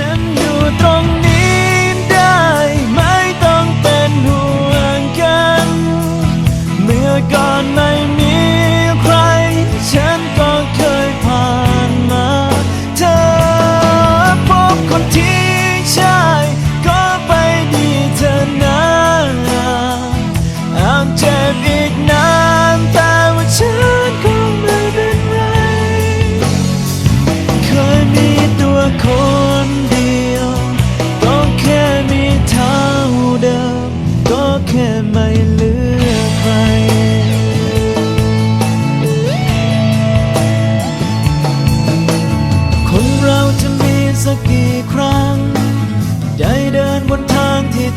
ฉันอยู่ตรงนี้ได้ไม่ต้องเป็นห่วงกัน เมื่อก่อนไม่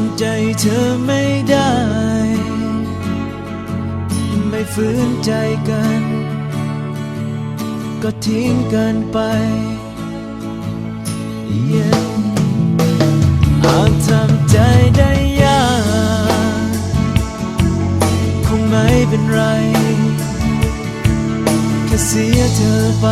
นใจเธอไม่ได้ ไม่ฝืนใจกัน ก็ทิ้งกันไป Yeah อาจทำใจได้ยากคงไม่เป็นไร แค่เสียเธอไป